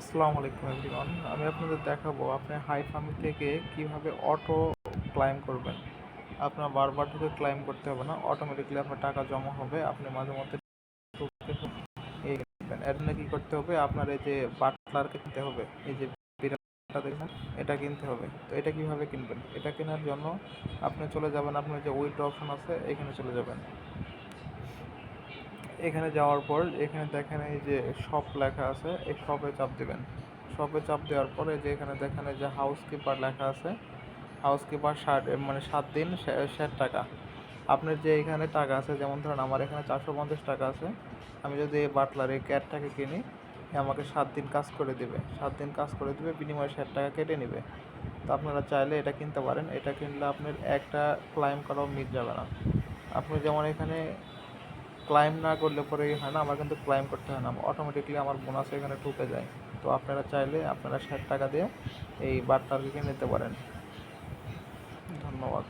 আসসালামু আলাইকুম এভরিওয়ান আমি আপনাদের দেখাবো আপনি হাই ফার্ম থেকে কীভাবে অটো ক্লাইম করবেন। আপনার বারবার ঢুকে ক্লাইম করতে হবে না অটোমেটিকলি আপনার টাকা জমা হবে। আপনি মাঝে মধ্যে এই এর জন্য কী করতে হবে? আপনার এই যে বাটলারকে কিনতে হবে। এই যে বিড়ালটা দেখবেন এটা কিনতে হবে। তো এটা কীভাবে কিনবেন? এটা কেনার জন্য আপনি চলে যাবেন। আপনার যে উইথড্র অপশন আছে, এখানে চলে যাবেন। এখানে যাওয়ার পর এখানে দেখেন এই যে শপ লেখা আছে, এই শপে চাপ দিবেন। শপে চাপ দেওয়ার পরে যে এখানে দেখেন এই যে হাউস কিপার লেখা আছে। হাউস কিপার ষাট মানে সাত দিন ষাট টাকা। আপনার যে এখানে টাকা আছে, যেমন ধরুন আমার এখানে চারশো পঞ্চাশ টাকা আছে, আমি যদি এই বাটলার এই ক্যাটটাকে কিনি আমাকে সাত দিন কাজ করে দেবে। সাত দিন কাজ করে দেবে, বিনিময়ে ষাট টাকা কেটে নেবে। তো আপনারা চাইলে এটা কিনতে পারেন। এটা কিনলে আপনার একটা ক্লাইম করাও মিট যাবে না। আপনি যেমন এখানে ক্লাইম না করলে পরে হয় না, আমার কিন্তু ক্লাইম করতে হয় না। অটোমেটিকলি আমার বোনাস এখানে ঢুকে যায়। তো আপনারা চাইলে আপনারা ষাট টাকা দিয়ে এই বার্তাটিকে নিতে পারেন। ধন্যবাদ।